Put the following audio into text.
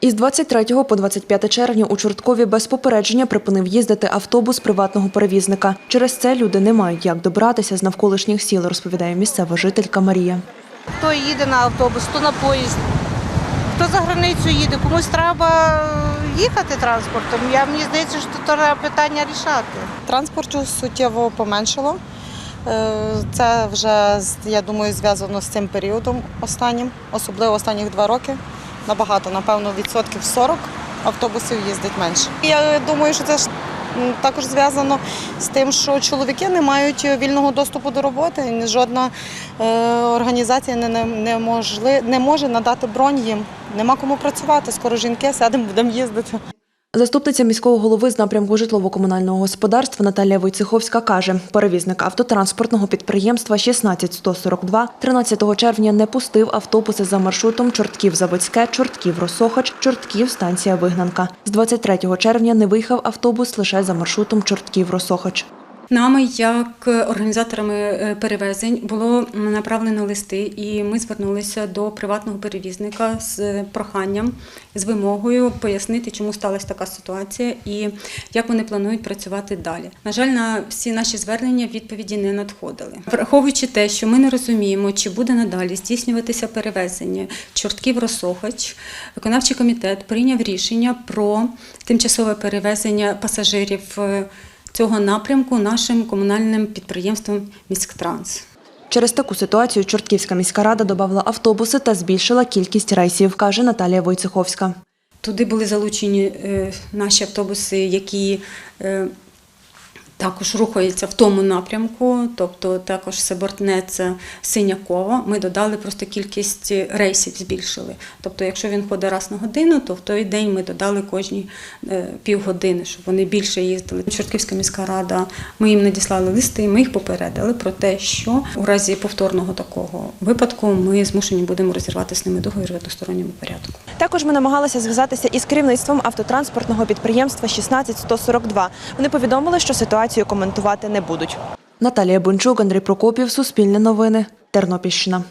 Із 23 по 25 червня у Чорткові без попередження припинив їздити автобус приватного перевізника. Через це люди не мають як добратися з навколишніх сіл, розповідає місцева жителька Марія. Хто їде на автобус, хто на поїзд, хто за границю їде, комусь треба їхати транспортом. Я, мені здається, що треба питання рішати. Транспорту суттєво поменшало. Е, Це вже, я думаю, зв'язано з цим періодом останнім, особливо останніх два роки. Набагато, напевно, відсотків 40 автобусів їздить менше. Я думаю, що це ж також зв'язано з тим, що чоловіки не мають вільного доступу до роботи. Жодна е, організація не, не, можли, не може надати бронь їм. Нема кому працювати. Скоро жінки сядемо, будемо їздити. Заступниця міського голови з напрямку житлово-комунального господарства Наталія Войцеховська каже, перевізник автотранспортного підприємства 16142 13 червня не пустив автобуси за маршрутом Чортків-Заводське, Чортків-Росохач, Чортків-станція Вигнанка. З 23 червня не виїхав автобус лише за маршрутом Чортків-Росохач. Нами, як організаторами е, перевезень, було направлено листи, і ми звернулися до приватного перевізника з проханням, з вимогою пояснити, чому сталася така ситуація і як вони планують працювати далі. На жаль, на всі наші звернення відповіді не надходили. Враховуючи те, що ми не розуміємо, чи буде надалі здійснюватися перевезення чортків Росохач, виконавчий комітет прийняв рішення про тимчасове перевезення пасажирів. Цього напрямку нашим комунальним підприємством Міськтранс. Через таку ситуацію Чортківська міська рада додала автобуси та збільшила кількість рейсів, каже Наталія Войцеховська. Туди були залучені е, наші автобуси, які е, також рухаються в тому напрямку, тобто також Себортнеце, Синякова. Ми додали просто кількість рейсів, збільшили. Тобто, якщо він ходить раз на годину, то в той день ми додали кожні е, півгодини, щоб вони більше їздили. Чортківська міська рада, ми їм надіслали листи, і ми їх попередили про те, що у разі повторного такого випадку ми змушені будемо розірвати з ними договір в односторонньому порядку. Також ми намагалися зв'язатися із керівництвом автотранспортного підприємства 16142. Вони повідомили, що ситуацію коментувати не будуть. Наталія Бончук, Андрій Прокопів, Суспільне новини, Тернопільщина.